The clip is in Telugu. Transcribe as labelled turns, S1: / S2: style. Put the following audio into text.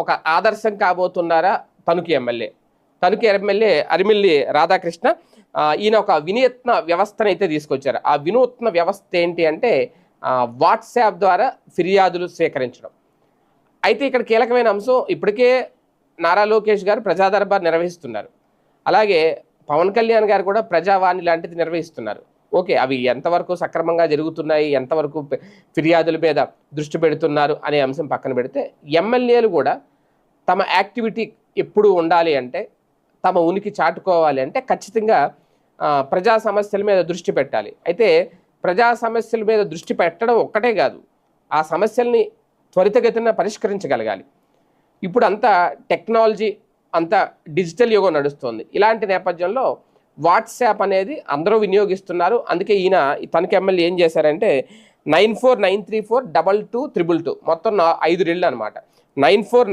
S1: ఒక ఆదర్శం కాబోతున్నారా తణుకు ఎమ్మెల్యే. తణుకు ఎమ్మెల్యే అరిమిల్లి రాధాకృష్ణ ఈయన ఒక వినూత్న వ్యవస్థను అయితే తీసుకొచ్చారు. ఆ వినూత్న వ్యవస్థ ఏంటి అంటే వాట్సాప్ ద్వారా ఫిర్యాదులు స్వీకరించడం అయితే ఇక్కడ కీలకమైన అంశం ఇప్పటికే నారా లోకేష్ గారు ప్రజాదర్బార్ నిర్వహిస్తున్నారు. అలాగే పవన్ కళ్యాణ్ గారు కూడా ప్రజావాణి లాంటిది నిర్వహిస్తున్నారు. ఓకే అవి ఎంతవరకు సక్రమంగా జరుగుతున్నాయి ఎంతవరకు ఫిర్యాదుల మీద దృష్టి పెడుతున్నారు అనే అంశం పక్కన పెడితే ఎమ్మెల్యేలు కూడా తమ యాక్టివిటీ ఎప్పుడు ఉండాలి అంటే తమ ఉనికి చాటుకోవాలి అంటే ఖచ్చితంగా ప్రజా సమస్యల మీద దృష్టి పెట్టాలి. అయితే ప్రజా సమస్యల మీద దృష్టి పెట్టడం ఒక్కటే కాదు ఆ సమస్యల్ని త్వరితగతిన పరిష్కరించగలగాలి. ఇప్పుడు అంతా టెక్నాలజీ అంతా డిజిటల్ యుగం నడుస్తుంది. ఇలాంటి నేపథ్యంలో వాట్సాప్ అనేది అందరూ వినియోగిస్తున్నారు. అందుకే ఈయన తనకి ఎమ్మెల్యే ఏం చేశారంటే nine four nine three four double two triple two. మొత్తం నా ఐదు రెళ్ళు అనమాట నైన్ ఫోర్ నైన్